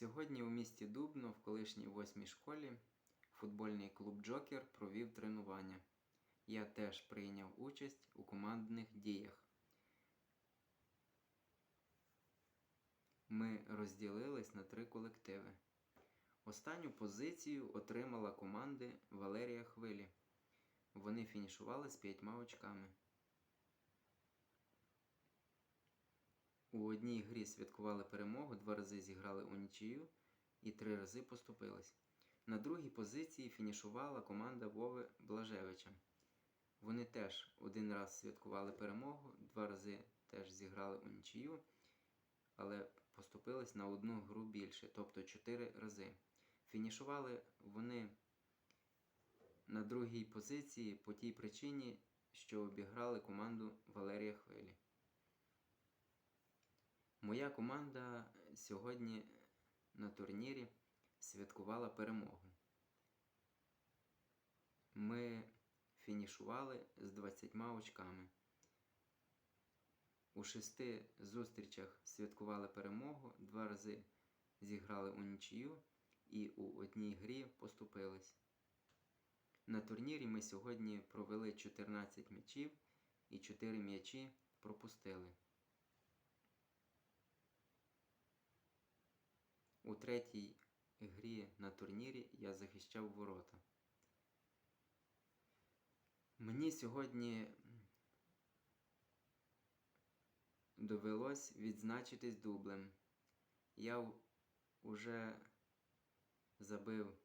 Сьогодні у місті Дубно в колишній восьмій школі футбольний клуб Джокер провів тренування. Я теж прийняв участь у командних діях. Ми розділились на три колективи. Останню позицію отримала команда Валерія Хвилі. Вони фінішували з п'ятьма очками. У одній грі святкували перемогу, два рази зіграли у нічию і три рази поступились. На другій позиції фінішувала команда Вови Блажевича. Вони теж один раз святкували перемогу, два рази теж зіграли у нічию, але поступились на одну гру більше, тобто чотири рази. Фінішували вони на другій позиції по тій причині, що обіграли команду Валерія. Моя команда сьогодні на турнірі святкувала перемогу. Ми фінішували з 20 очками. У шести зустрічах святкували перемогу, два рази зіграли у нічию і у одній грі поступились. На турнірі ми сьогодні провели 14 м'ячів і 4 м'ячі пропустили. У третій грі на турнірі я захищав ворота. Мені сьогодні довелось відзначитись дублем. Я вже забив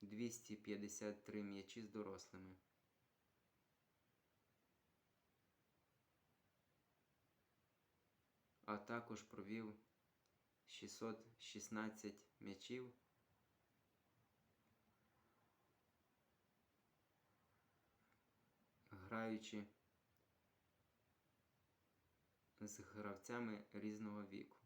253 м'ячі з дорослими. А також провів 616 м'ячів. Граючи з гравцями різного віку.